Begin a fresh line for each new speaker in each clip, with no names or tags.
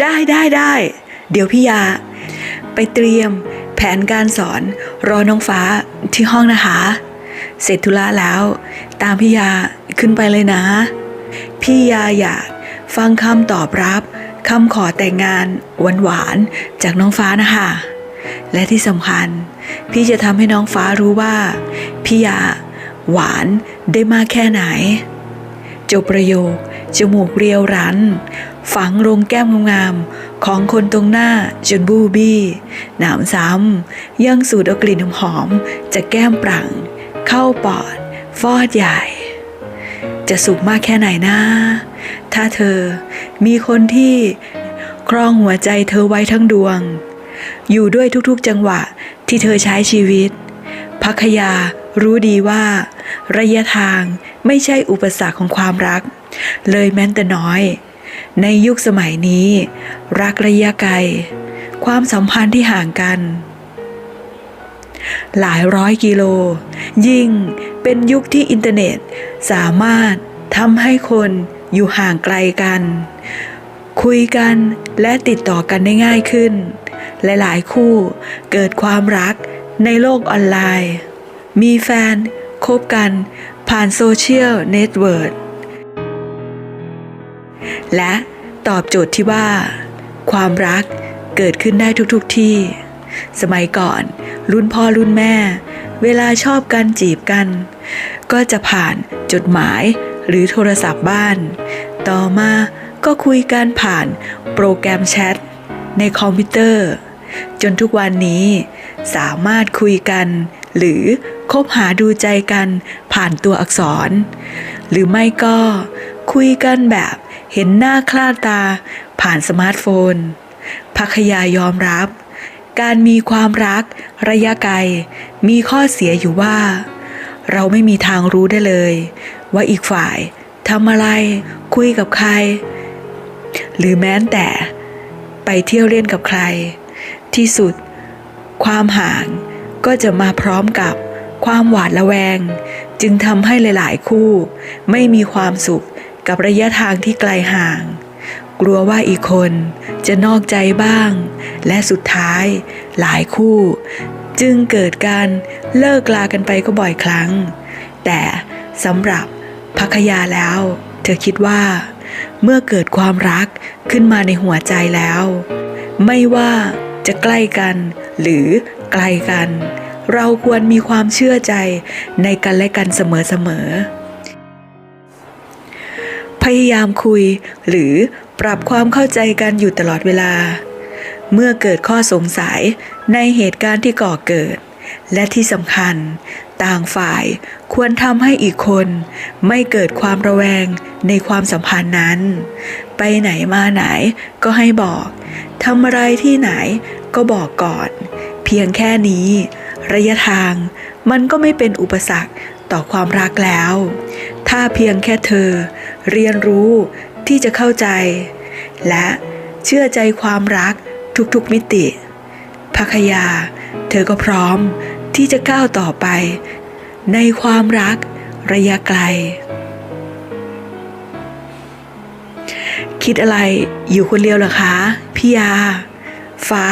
ได้ได้ได้ เดี๋ยวพี่ยา ไปเตรียมแผนการสอนรอน้องฟ้าที่ห้องนะคะ เสร็จธุระแล้ว ตามพี่ยาขึ้นไปเลยนะ พี่ยาอยากฟังคำตอบรับคำขอแต่งงานหวานๆจากน้องฟ้านะคะ และที่สำคัญ พี่จะทำให้น้องฟ้ารู้ว่า พี่ยาหวานได้มากแค่ไหน จบประโยค จมูกเรียวรัน ฝังลงแก้มงามๆของคนตรงหน้าจนบูบี้หนามซ้ำยังสูดเอากลิ่นหอมๆจากแก้มปรัง เข้าปอด ฟอดใหญ่ จะสุขมากแค่ไหนนะ ถ้าเธอมีคนที่ครองหัวใจเธอไว้ทั้งดวง อยู่ด้วยทุกๆจังหวะที่เธอใช้ชีวิตพักยารู้ดีว่า ระยะทางไม่ใช่อุปสรรคของความรัก เลยแม้นแต่น้อย ในยุคสมัยนี้ รักระยะไกล ความสัมพันธ์ที่ห่างกัน หลายร้อยกิโล ยิ่งเป็นยุคที่อินเทอร์เน็ตสามารถทำให้คนอยู่ห่างไกลกัน คุยกันและติดต่อกันได้ง่ายขึ้น หลายๆ คู่เกิดความรักในโลกออนไลน์ มีแฟนคบกันผ่านโซเชียลเน็ตเวิร์ก และตอบโจทย์ที่ว่า ความรักเกิดขึ้นได้ทุกๆทที่ สมัยก่อน รุ่นพ่อรุ่นแม่ เวลาชอบกันจีบกัน ก็จะผ่านจดหมายหรือโทรศัพท์บ้าน ต่อมาก็คุยกันผ่านโปรแกรมแชทในคอมพิวเตอร์ จนทุกวันนี้สามารถคุยกัน หรือคบหาดูใจกันผ่านตัวอักษร หรือไม่ก็คุยกันแบบ เห็นหน้าคลาดตา ผ่านสมาร์ทโฟนพักยายอมรับ การมีความรัก ระยะไกล มีข้อเสียอยู่ว่า เราไม่มีทางรู้ได้เลย ว่าอีกฝ่ายทำอะไร คุยกับใคร หรือแม้แต่ ไปเที่ยวเล่นกับใคร ที่สุด ความห่างก็จะมาพร้อมกับความหวาดระแวง จึงทำให้หลาย ๆ คู่ ไม่มีความสุข กับระยะทางที่ไกลห่าง กลัวว่าอีกคนจะนอกใจบ้าง และสุดท้ายหลายคู่ จึงเกิดการเลิกลากันไปก็บ่อยครั้ง แต่สำหรับพักยาแล้ว เธอคิดว่า เมื่อเกิดความรักขึ้นมาในหัวใจแล้ว ไม่ว่าจะใกล้กันหรือไกลกัน เราควรมีความเชื่อใจในกันและกันเสมอๆายามคุย หรือปรับความเข้าใจกันอยู่ตลอดเวลา เมื่อเกิดข้อสงสัยในเหตุการณ์ที่ก่อเกิด และที่สำคัญ ต่างฝ่ายควรทำให้อีกคน ไม่เกิดความระแวงในความสัมพันธ์นั้น ไปไหนมาไหนก็ให้บอกทำอะไรที่ไหนก็บอกก่อน เพียงแค่นี้ ระยะทางมันก็ไม่เป็นอุปสรรคต่อความรักแล้ว ถ้าเพียงแค่เธอ เรียนรู้ที่จะเข้าใจ และเชื่อใจความรักทุกๆมิติพักยา เธอก็พร้อมที่จะก้าวต่อไป ในความรักระยะไกล คิดอะไรอยู่คนเดียวหรอคะพี่ยา ฟ้า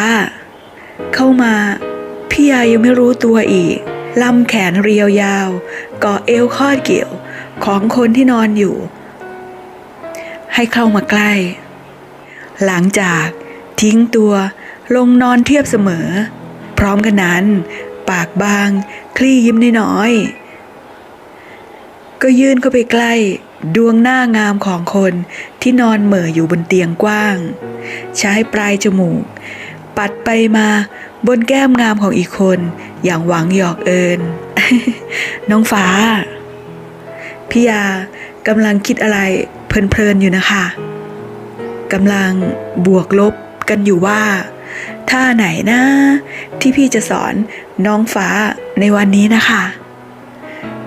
เข้ามาพี่ยายังไม่รู้ตัวอีกลำแขนเรียวยาวกาะเอวคอดเกี่ยวของคนที่นอนอยู่ ให้เข้ามาใกล้ หลังจากทิ้งตัวลงนอนเทียบเสมอ พร้อมกันนั้น ปากบาง คลี่ยิ้มน้อยๆก็ยื่นเข้าไปใกล้ ดวงหน้างามของคนที่นอนเหม่ออยู่บนเตียงกว้าง ใช้ปลายจมูก ปัดไปมาบนแก้มงามของอีกคน อย่างหวังหยอกเอิญน้องฟ้า พี่ยากำลังคิดอะไร เพลินๆอยู่นะคะกำลังบวกลบกันอยู่ว่าท่าไหนนะที่พี่จะสอนน้องฟ้าในวันนี้นะคะ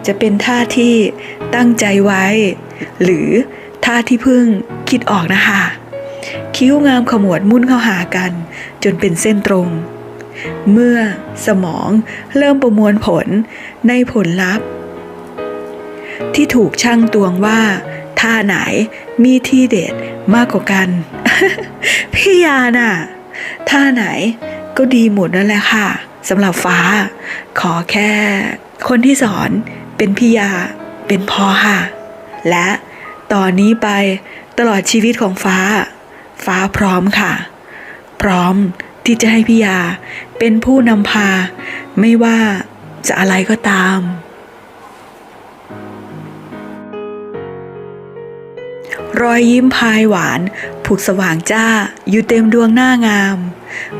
จะเป็นท่าที่ตั้งใจไว้ หรือท่าที่เพิ่งคิดออกนะคะ คิ้วงามขมวดมุ่นเข้าหากัน จนเป็นเส้นตรง เมื่อสมองเริ่มประมวลผลในผลลัพธ์ ที่ถูกช่างตวงว่า ท่าไหนมีที่เด็ดมากกว่ากัน พี่ยาน่ะท่าไหนก็ดีหมดนั่นแหละค่ะสำหรับฟ้า ขอแค่ คนที่สอนเป็นพี่ยาเป็นพอค่ะ และตอนนี้ไปตลอดชีวิตของฟ้า ฟ้าพร้อมค่ะ พร้อมที่จะให้พี่ยาเป็นผู้นำพา ไม่ว่าจะอะไรก็ตาม รอยยิ้มพายหวานผุดสว่างจ้า อยู่เต็มดวงหน้างาม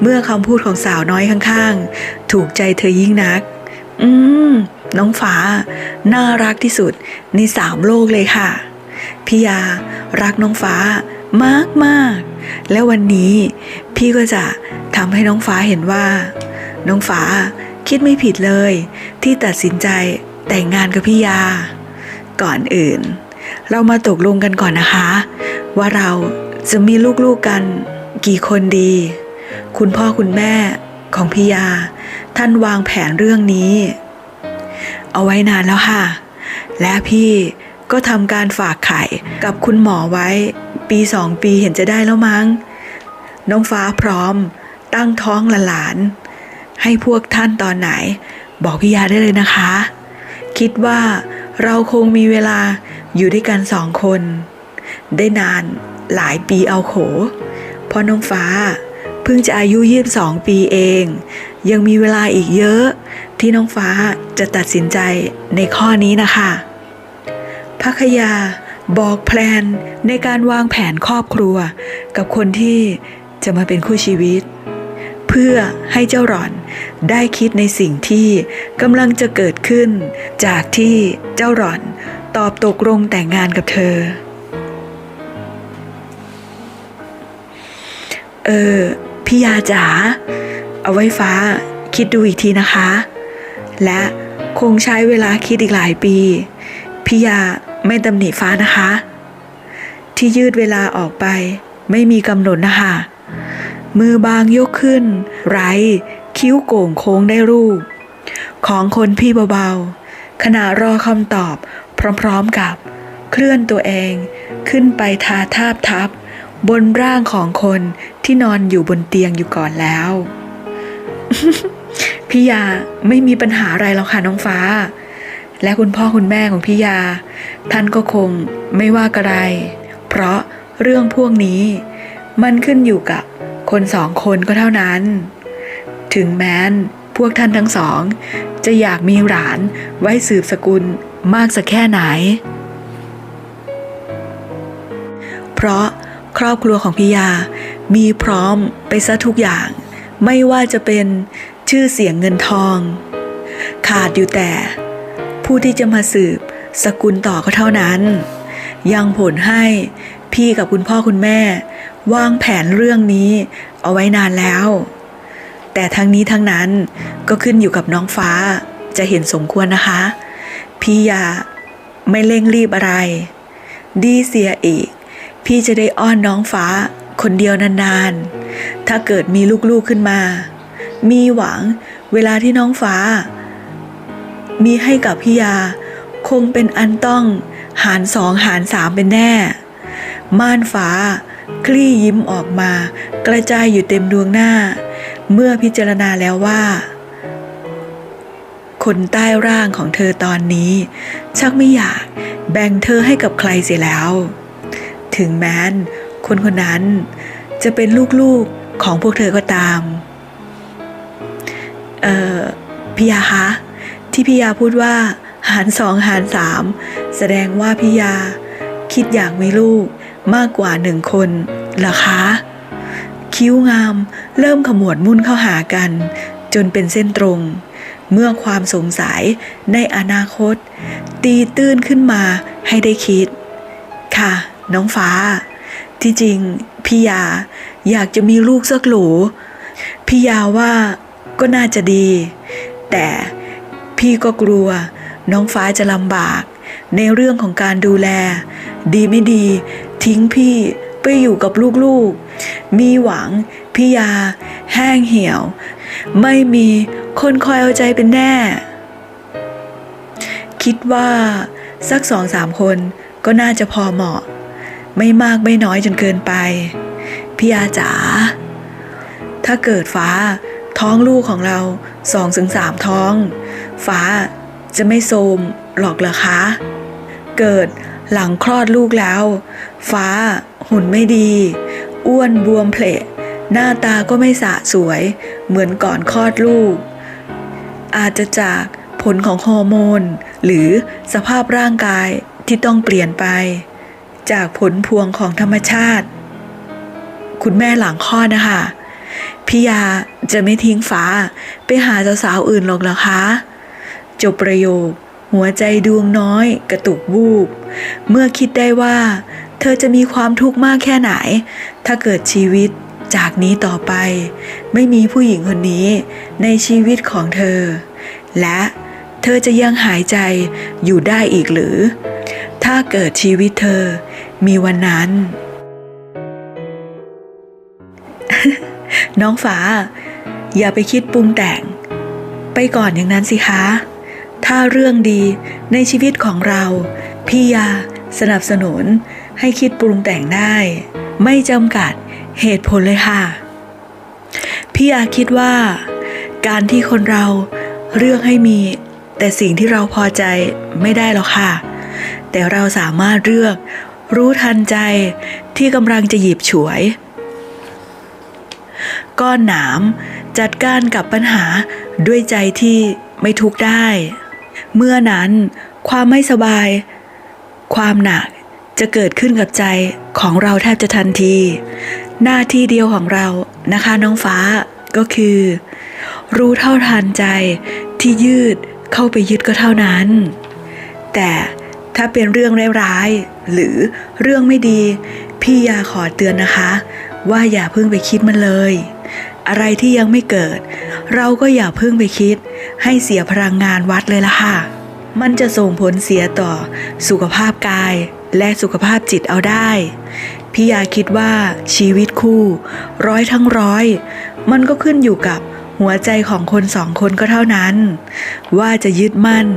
เมื่อคำพูดของสาวน้อยข้างๆ ถูกใจเธอยิ่งนัก อืม น้องฟ้า น่ารักที่สุดในสามโลกเลยค่ะ พี่ยา รักน้องฟ้ามากมาก และวันนี้พี่ก็จะทำให้น้องฟ้าเห็นว่า น้องฟ้าคิดไม่ผิดเลย ที่ตัดสินใจแต่งงานกับพี่ยา ก่อนอื่น เรามาตกลงกันก่อนนะคะ ว่าเราจะมีลูกๆกกันกี่คนดี คุณพ่อคุณแม่ของพี่ยา ท่านวางแผนเรื่องนี้ เอาไว้นานแล้วค่ะ และพี่ก็ทำการฝากไข่กับคุณหมอไว้ปีสองปีเห็นจะได้แล้วมั้ง น้องฟ้าพร้อม ตั้งท้องหลานให้พวกท่านตอนไหน บอกพี่ยาได้เลยนะคะ คิดว่าเราคงมีเวลา อยู่ด้วยกันสองคน ได้นานหลายปีเอาโขพราะน้องฟ้าเพิ่งจะอายุ22ปีเอง ยังมีเวลาอีกเยอะ ที่น้องฟ้าจะตัดสินใจในข้อนี้นะคะพักยาบอกแพลนในการวางแผนครอบครัว กับคนที่จะมาเป็นคู่ชีวิต เพื่อให้เจ้าหล่อนได้คิดในสิ่งที่กำลังจะเกิดขึ้น จากที่เจ้าหล่อน ตอบตกลงแต่งงานกับเธอ เออพี่ยาจ๋าเอาไว้ฟ้าคิดดูอีกทีนะคะ และคงใช้เวลาคิดอีกหลายปี พี่ยาไม่ตำหนิฟ้านะคะ ที่ยืดเวลาออกไปไม่มีกำหนดนะคะมือบางยกขึ้น ไรคิ้วโก่งโค้งได้รูป ของคนพี่เบาๆขณะรอคำตอบ พร้อมๆกับ เคลื่อนตัวเองขึ้นไปทาทาบทับบนร่างของคนที่นอนอยู่บนเตียงอยู่ก่อนแล้ว พี่ยาไม่มีปัญหาอะไรหรอกค่ะน้องฟ้า และคุณพ่อคุณแม่ของพี่ยา ท่านก็คงไม่ว่ากระไร เพราะเรื่องพวกนี้ มันขึ้นอยู่กับคนสองคนก็เท่านั้น ถึงแม้นพวกท่านทั้งสอง จะอยากมีหลานไว้สืบสกุล มากสักแค่ไหน เพราะครอบครัวของพี่ยา มีพร้อมไปซะทุกอย่าง ไม่ว่าจะเป็นชื่อเสียงเงินทอง ขาดอยู่แต่ ผู้ที่จะมาสืบสกุลต่อก็เท่านั้น ยังผลให้พี่กับคุณพ่อคุณแม่ วางแผนเรื่องนี้เอาไว้นานแล้ว แต่ทั้งนี้ทั้งนั้นก็ขึ้นอยู่กับน้องฟ้าจะเห็นสมควรนะคะ พี่อยาไม่เร่งรีบอะไร ดีเสียอีก พี่จะได้อ้อนน้องฟ้าคนเดียวนานๆ ถ้าเกิดมีลูกๆขึ้นมา มีหวังเวลาที่น้องฟ้า มีให้กับพี่ยา คงเป็นอันต้องหารสองหารสามเป็นแน่ ม่านฟ้า คลี่ยิ้มออกมา กระจายอยู่เต็มดวงหน้า เมื่อพิจารณาแล้วว่า คนใต้ร่างของเธอตอนนี้ ชักไม่อยากแบ่งเธอให้กับใครเสียแล้ว ถึงแม้นคนคนนั้นจะเป็นลูกๆของพวกเธอก็ตาม เอ่อพี่ยาคะที่พี่ยาพูดว่าหารสองหารสามแสดงว่าพี่ยาคิดอยากมีลูกมากกว่าหนึ่งคนเหรอคะ คิ้วงามเริ่มขมวดมุ่นเข้าหากัน จนเป็นเส้นตรง เมื่อความสงสัยในอนาคต ตีตื้นขึ้นมาให้ได้คิด ค่ะ น้องฟ้า ที่จริงพี่ยาอยากจะมีลูกสักหลูพี่ยาว่าก็น่าจะดี แต่พี่ก็กลัวน้องฟ้าจะลำบาก ในเรื่องของการดูแล ดีไม่ดี ทิ้งพี่ไปอยู่กับลูกๆ มีหวังพี่ยา แห้งเหี่ยว ไม่มีคนคอยเอาใจเป็นแน่ คิดว่า สักสองสามคนก็น่าจะพอเหมาะ ไม่มากไม่น้อยจนเกินไปพี่ยาจ๋า ถ้าเกิดฟ้าท้องลูกของเราสองถึงสามท้อง ฟ้าจะไม่โทมหรอกเหรอคะ เกิดหลังคลอดลูกแล้ว ฟ้าหุ่นไม่ดี อ้วนบวมเพลทหน้าตาก็ไม่สะสวย เหมือนก่อนคลอดลูก อาจจะจากผลของฮอร์โมน หรือสภาพร่างกายที่ต้องเปลี่ยนไป จากผลพวงของธรรมชาติ คุณแม่หลังคลอดนะคะพี่ยาจะไม่ทิ้งฟ้าไปหาสาวๆอื่นหรอกเหรอคะ จบประโยค หัวใจดวงน้อยกระตุกวูบ เมื่อคิดได้ว่า เธอจะมีความทุกข์มากแค่ไหน ถ้าเกิดชีวิตจากนี้ต่อไป ไม่มีผู้หญิงคนนี้ในชีวิตของเธอ และเธอจะยังหายใจอยู่ได้อีกหรือ ถ้าเกิดชีวิตเธอมีวันนั้น น้องฟ้าอย่าไปคิดปรุงแต่ง ไปก่อนอย่างนั้นสิคะ ถ้าเรื่องดีในชีวิตของเรา พี่ยาสนับสนุน ให้คิดปรุงแต่งได้ ไม่จำกัดเหตุผลเลยค่ะ พี่ยาคิดว่า การที่คนเราเลือกให้มี แต่สิ่งที่เราพอใจไม่ได้หรอกค่ะ แต่เราสามารถเลือกรู้ทันใจที่กำลังจะหยิบฉวย ก้อนหนามจัดการกับปัญหาด้วยใจที่ไม่ทุกได้ เมื่อนั้นความไม่สบาย ความหนัก จะเกิดขึ้นกับใจของเราแทบจะทันที หน้าที่เดียวของเรานะคะน้องฟ้าก็คือ รู้เท่าทันใจที่ยืดเข้าไปยึดก็เท่านั้น แต่ถ้าเป็นเรื่องร้ายๆหรือเรื่องไม่ดี พี่ยาขอเตือนนะคะ ว่าอย่าเพิ่งไปคิดมันเลย อะไรที่ยังไม่เกิด เราก็อย่าเพิ่งไปคิด ให้เสียพลังงานวัดเลยละค่ะ มันจะส่งผลเสียต่อสุขภาพกาย และสุขภาพจิตเอาได้ พี่ยาคิดว่าชีวิตคู่ ร้อยทั้งร้อย มันก็ขึ้นอยู่กับหัวใจของคนสองคนก็เท่านั้น ว่าจะยึดมั่น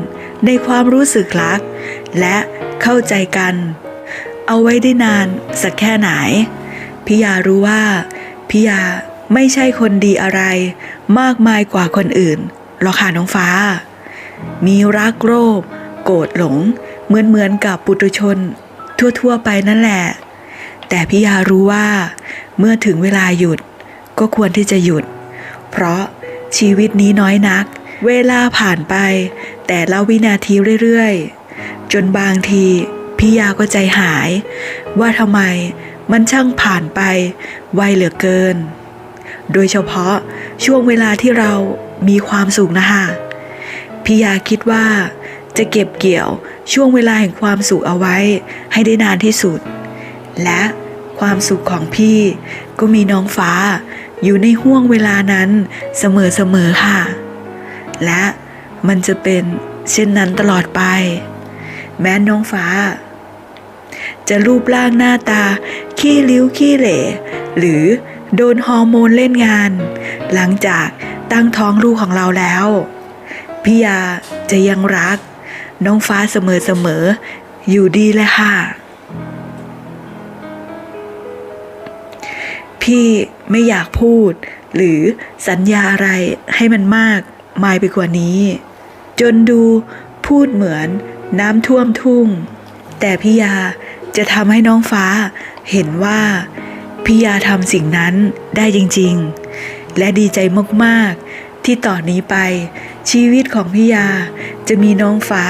ในความรู้สึกรัก และเข้าใจกัน เอาไว้ได้นานสักแค่ไหนพี่ยารู้ว่าพี่ยาไม่ใช่คนดีอะไร มากมายกว่าคนอื่นหรอกค่ะน้องฟ้า มีรักโลภโกรธหลง เหมือนเหมือนกับปุถุชน ทั่วๆไปนั่นแหละ แต่พี่ยารู้ว่า เมื่อถึงเวลาหยุดก็ควรที่จะหยุด เพราะชีวิตนี้น้อยนัก เวลาผ่านไป แต่ละวินาทีเรื่อยๆ จนบางทีพี่ยาก็ใจหาย ว่าทำไมมันช่างผ่านไป ไวเหลือเกิน โดยเฉพาะช่วงเวลาที่เรามีความสุขนะคะพี่ยาคิดว่า จะเก็บเกี่ยวช่วงเวลาแห่งความสุขเอาไว้ ให้ได้นานที่สุด และความสุขของพี่ก็มีน้องฟ้าอยู่ในห่วงเวลานั้นเสมอๆค่ะ และมันจะเป็นเช่นนั้นตลอดไป แม้น้องฟ้า จะรูปร่างหน้าตา ขี้ริ้วขี้เหร่หรือโดนฮอร์โมนเล่นงาน หลังจากตั้งท้องลูกของเราแล้วพี่ยาจะยังรัก น้องฟ้าเสมอๆอยู่ดีเลยค่ะ พี่ไม่อยากพูด หรือสัญญาอะไรให้มันมากมายไปกว่านี้ จนดูพูดเหมือนน้ำท่วมทุ่ง แต่พี่ยาจะทำให้น้องฟ้าเห็นว่าพี่ยาทำสิ่งนั้นได้จริง ๆ และดีใจมาก ๆ ที่ต่อนนี้ไป ชีวิตของพี่ยาจะมีน้องฟ้า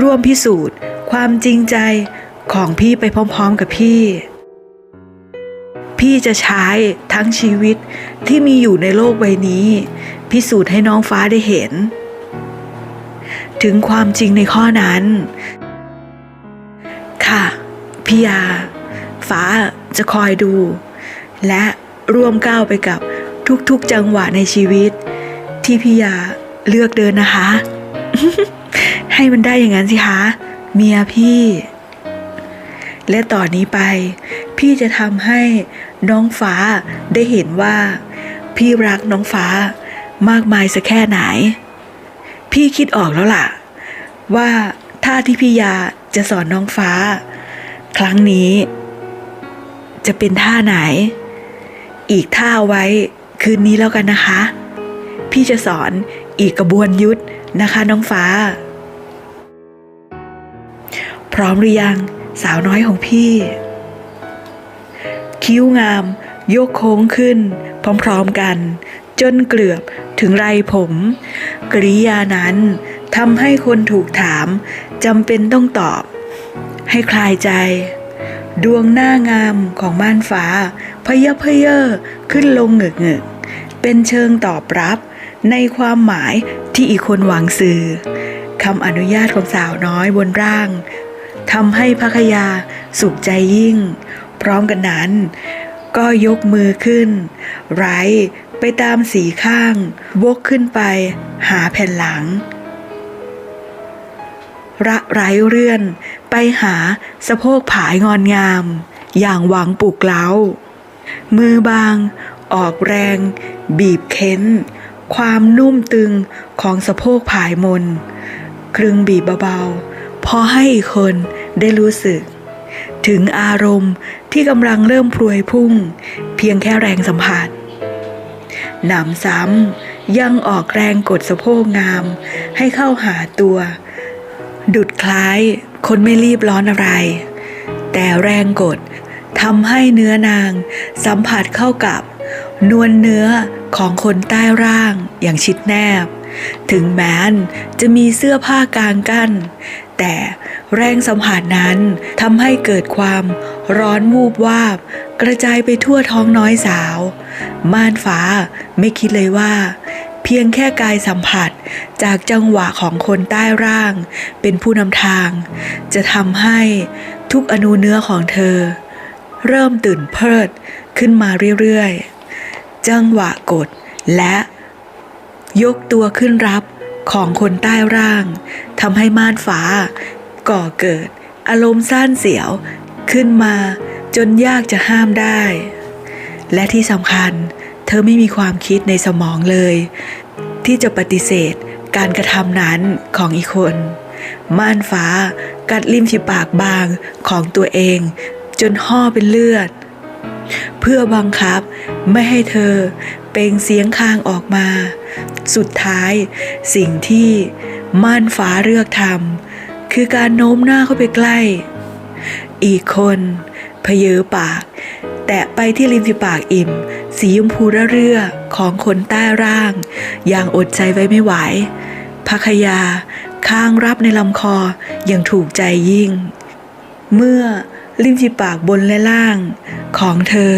ร่วมพิสูจน์ ความจริงใจของพี่ไปพร้อมๆกับพี่ พี่จะใช้ทั้งชีวิตที่มีอยู่ในโลกใบนี้ พิสูจน์ให้น้องฟ้าได้เห็น ถึงความจริงในข้อนั้น ค่ะพี่ยา ฟ้าจะคอยดู และร่วมก้าวไปกับทุกๆจังหวะในชีวิต ที่พี่ยาเลือกเดินนะคะ ให้มันได้อย่างนั้นสิคะเมียพี่ และต่อนนี้ไป พี่จะทำให้น้องฟ้าได้เห็นว่า พี่รักน้องฟ้ามากมายสักแค่ไหน พี่คิดออกแล้วล่ะ ว่าท่าที่พี่ยาจะสอนน้องฟ้า ครั้งนี้ จะเป็นท่าไหน อีกท่าไว้คืนนี้แล้วกันนะคะ พี่จะสอนอีกกระบวนยุทธนะคะน้องฟ้า พร้อมหรือยังสาวน้อยของพี่ คิ้วงามยกโค้งขึ้น พร้อมๆกัน จนเกลือบถึงไรผม กริยานั้นทำให้คนถูกถามจำเป็นต้องตอบ ให้คลายใจ ดวงหน้างามของม่านฟ้าพะเยะพเยขึ้นลงเหงึกเหงึกเป็นเชิงตอบรับ ในความหมายที่อีกคนหวังสื่อคำอนุญาตของสาวน้อยบนร่างทำให้พระคยาสุขใจยิ่ง พร้อมกันนั้น ก็ยกมือขึ้น ไร้ไปตามสีข้าง วกขึ้นไปหาแผ่นหลัง ระไรเรื่อนไปหาสะโพกผายงอนงาม อย่างหวังปลุกเล้า มือบางออกแรง บีบเค้น ความนุ่มตึงของสะโพกผายมน ครึงบีบเบาๆ พอให้อีกคนได้รู้สึก ถึงอารมณ์ที่กำลังเริ่มพรวยพุ่ง เพียงแค่แรงสัมผัสหนำซ้ำยังออกแรงกดสะโพกงาม ให้เข้าหาตัว ดุดคล้ายคนไม่รีบร้อนอะไร แต่แรงกดทำให้เนื้อนางสัมผัสเข้ากับ นวลเนื้อ ของคนใต้ร่างอย่างชิดแนบ ถึงแม้นจะมีเสื้อผ้ากางกั้น แต่แรงสัมผัสนั้นทำให้เกิดความร้อนวูบวาบ กระจายไปทั่วท้องน้อยสาว ม่านฟ้าไม่คิดเลยว่า เพียงแค่กายสัมผัสจากจังหวะของคนใต้ร่าง เป็นผู้นำทาง จะทำให้ทุกอนูเนื้อของเธอ เริ่มตื่นเพิดขึ้นมาเรื่อยๆ จังหวะกดและยกตัวขึ้นรับของคนใต้ร่างทำให้ม่านฟ้า ก่อเกิดอารมณ์ซ่านเสียวขึ้นมาจนยากจะห้ามได้ และที่สำคัญ เธอไม่มีความคิดในสมองเลย ที่จะปฏิเสธการกระทำนั้นของอีกคน ม่านฟ้ากัดริมฝีปากบางของตัวเอง จนห่อเป็นเลือด เพื่อบังคับไม่ให้เธอเป่งเสียงคางออกมา สุดท้ายสิ่งที่ม่านฟ้าเลือกทำคือการโน้มหน้าเข้าไปใกล้ อีกคนเพเยอปาก แตะไปที่ริมฝีปากอิ่ม สีชมพูระเรื่อของคนใต้ร่าง อย่างอดใจไว้ไม่ไหวพักยาค้างรับในลำคออย่างถูกใจยิ่ง เมื่อ ริมฝีปากบนและล่าง ของเธอ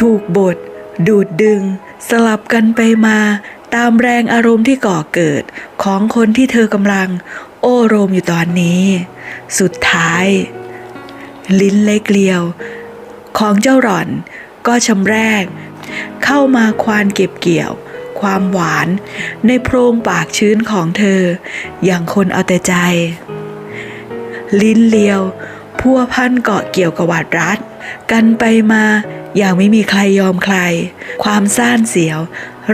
ถูกบดดูดดึง สลับกันไปมาตามแรงอารมณ์ที่ก่อเกิดของคนที่เธอกำลังโอ้โรมอยู่ตอนนี้ สุดท้าย ลิ้นเล็กเลียว ของเจ้าหล่อนก็ชำแรก เข้ามาควานเก็บเกี่ยว ความหวานในโพรงปากชื้นของเธอ อย่างคนเอาแต่ใจ ลิ้นเลียว พัวพันเกาะเกี่ยวกับหวาดรัดกันไปมาอย่างไม่มีใครยอมใคร ความซ่านเสียว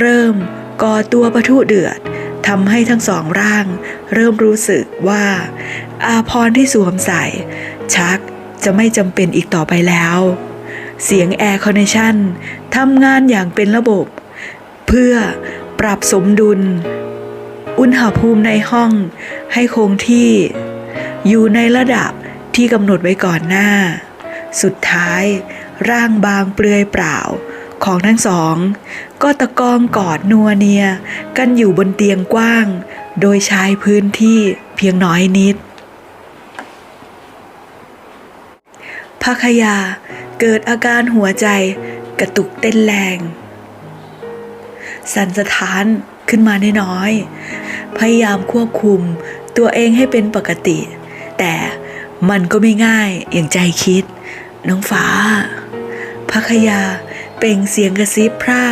เริ่มก่อตัวประทุเดือดทำให้ทั้งสองร่าง เริ่มรู้สึกว่า อาพรที่สวมใส่ ชักจะไม่จำเป็นอีกต่อไปแล้ว เสียงแอร์คอนเนชันทำงานอย่างเป็นระบบ เพื่อปรับสมดุล อุณหภูมิในห้องให้คงที่ อยู่ในระดับ ที่กำหนดไว้ก่อนหน้า สุดท้าย ร่างบางเปลือยเปล่าของทั้งสอง ก็ตะกองกอดนัวเนียกันอยู่บนเตียงกว้าง โดยใช้พื้นที่เพียงน้อยนิดภคยาเกิดอาการหัวใจกระตุกเต้นแรง สันสถานขึ้นมาน้อยๆพยายามควบคุมตัวเองให้เป็นปกติ มันก็ไม่ง่ายอย่างใจคิด น้องฟ้าภคยาเป่งเสียงกระซิบพร่า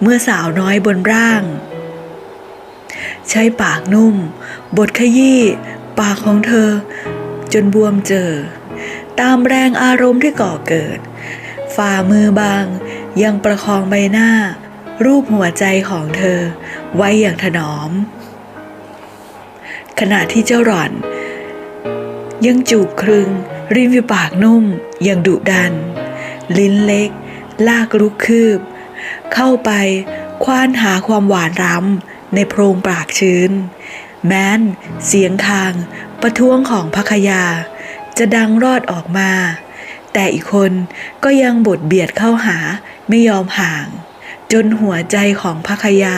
เมื่อสาวน้อยบนร่าง ใช้ปากนุ่ม บทขยี้ปากของเธอ จนบวมเจอ ตามแรงอารมณ์ที่ก่อเกิด ฝ่ามือบางยังประคองใบหน้า รูปหัวใจของเธอไว้อย่างถนอม ขณะที่เจ้าหล่อน ยังจูบครึง ริมฝีปากนุ่ม ยังดุดัน ลิ้นเล็ก ลากลุกคืบ เข้าไปคว้านหาความหวานรำในโพรงปากชื้น แม้น เสียงคาง ประท้วงของพักยา จะดังรอดออกมา แต่อีกคนก็ยังบดเบียดเข้าหาไม่ยอมห่าง จนหัวใจของพักยา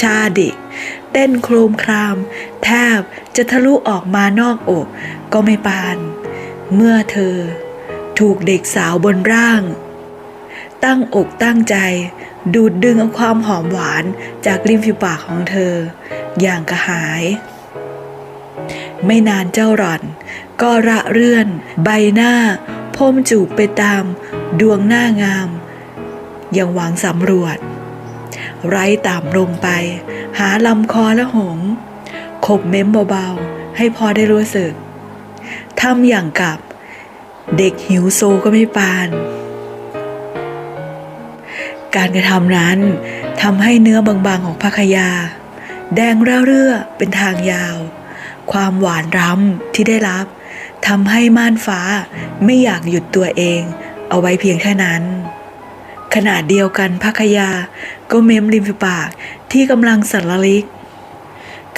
ชาดิกเต้นโครมคราม แทบ จะทะลุออกมานอกอกก็ไม่ปาน เมื่อเธอถูกเด็กสาวบนร่าง ตั้งอกตั้งใจ ดูดดึงเอาความหอมหวานจากริมฝีปากของเธอ อย่างกระหาย ไม่นานเจ้าหล่อน ก็ระเรื่อน ใบหน้าพมจูบไปตามดวงหน้างามยังหวังสำรวจ ไร้ต่ำลงไป หาลำคอและหง ขบเม้มเบาๆ ให้พอได้รู้สึกทำอย่างกับเด็กหิวโซก็ไม่ปาน การกระทำนั้นทำให้เนื้อบางๆของพักยา แดงเรื่อเป็นทางยาว ความหวานร้ำที่ได้รับทำให้ม่านฟ้าไม่อยากหยุดตัวเอง เอาไว้เพียงแค่นั้น ขณะเดียวกันพักยาก็เม้มริมฝีปากที่กำลังสันละลิก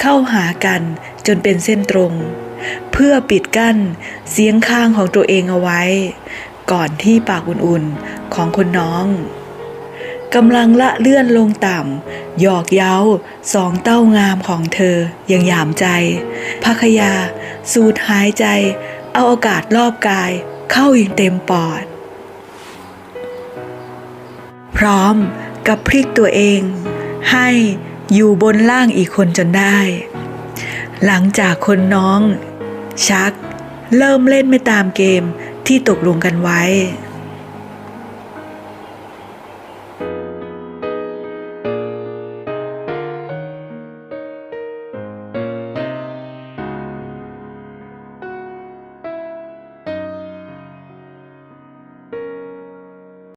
เข้าหากันจนเป็นเส้นตรง เพื่อปิดกั้นเสียงข้างของตัวเองเอาไว้ ก่อนที่ปากอุ่นๆของคนน้องกำลังละเลื่อนลงต่ำหยอกเย้าสองเต้างามของเธออย่างหยามใจพักยา สูดหายใจ เอาอากาศรอบกาย เข้าอย่างเต็มปอด พร้อมกับพลิกตัวเอง ให้ อยู่บนล่างอีกคนจนได้ หลังจากคนน้อง ชัก เริ่มเล่นไม่ตามเกมที่ตกลงกันไว้